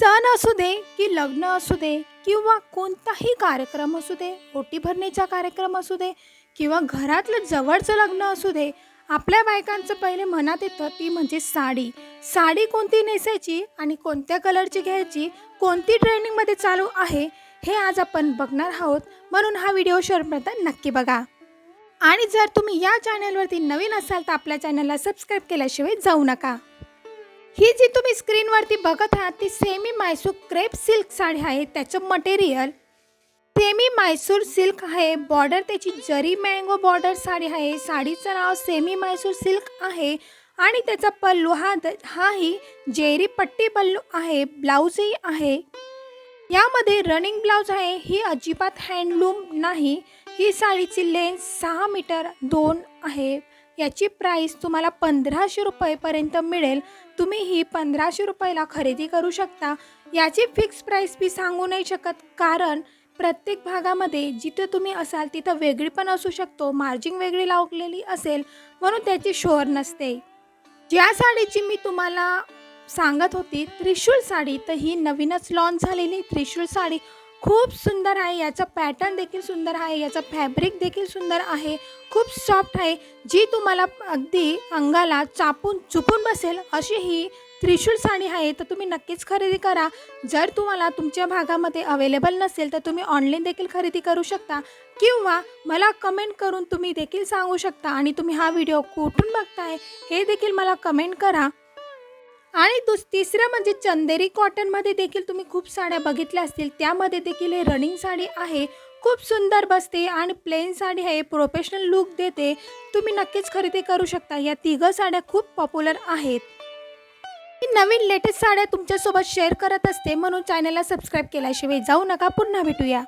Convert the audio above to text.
सण असू दे की लग्न असू दे किंवा कोणताही कार्यक्रम असू दे ओटी भरणीचा कार्यक्रम असू दे किंवा घरातलं जवळचं लग्न असू दे आपल्या बायकांचं पहिले मनात येतं ती म्हणजे साडी. साडी कोणती नेसायची आणि कोणत्या कलरची घ्यायची कोणती ट्रेनिंगमध्ये चालू आहे हे आज आपण बघणार आहोत. म्हणून हा व्हिडिओ शेअरपर्यंत नक्की बघा. आणि जर तुम्ही या चॅनलवरती नवीन असाल तर आपल्या चॅनलला सबस्क्राईब केल्याशिवाय जाऊ नका. ही जी तुम्ही स्क्रीनवरती बघत आहात ती semi Mysore crepe silk sari आहे. त्याचं मटेरियल सेमी मायसूर सिल्क आहे. बॉर्डर त्याची जरी मँगो बॉर्डर साडी आहे. साडीचं नाव सेमी मायसूर सिल्क आहे. आणि त्याचा पल्लू हा द हाही जेरी पट्टी पल्लू आहे. ब्लाऊजही आहे. यामध्ये रनिंग ब्लाऊज आहे. ही अजिबात हँडलूम नाही. ही साडीची लेन्थ सहा मीटर दोन आहे. याची प्राईस तुम्हाला पंधराशे रुपयेपर्यंत मिळेल. तुम्ही ही पंधराशे रुपयाला खरेदी करू शकता. याची फिक्स प्राईस मी सांगू नाही शकत. कारण प्रत्येक भागामध्ये जिथे तुम्ही असाल तिथं वेगळी पण असू शकतो. मार्जिंग वेगळी लावलेली असेल म्हणून त्याची शोअर नसते. ज्या साडीची मी तुम्हाला सांगत होती त्रिशूल साडी तर ही नवीनच लॉन्च झालेली त्रिशूल साडी. खूप सुंदर आहे. याचा पॅटर्न देखील सुंदर आहे. याचं फॅब्रिक देखील सुंदर आहे. खूप सॉफ्ट आहे. जी तुम्हाला अगदी अंगाला चापून चुपून बसेल अशी ही त्रिशूल साडी आहे. तर तुम्ही नक्कीच खरेदी करा. जर तुम्हाला तुमच्या भागामध्ये अवेलेबल नसेल तर तुम्ही ऑनलाईन देखील खरेदी करू शकता. किंवा मला कमेंट करून तुम्ही देखील सांगू शकता. आणि तुम्ही हा व्हिडिओ कुठून बघताय हे देखील मला कमेंट करा. आणि दुस तिसरं म्हणजे चंदेरी कॉटनमध्ये देखील तुम्ही खूप साड्या बघितल्या असतील. त्यामध्ये देखील हे रनिंग साडी आहे. खूप सुंदर बसते आणि प्लेन साडी आहे प्रोफेशनल लुक देते. तुम्ही नक्कीच खरेदी करू शकता. या तिघं साड्या खूप पॉप्युलर आहेत. मी नवीन लेटेस्ट साड्या तुमच्यासोबत शेअर करत असते. म्हणून चॅनलला सबस्क्राईब केल्याशिवाय जाऊ नका. पुन्हा भेटूया.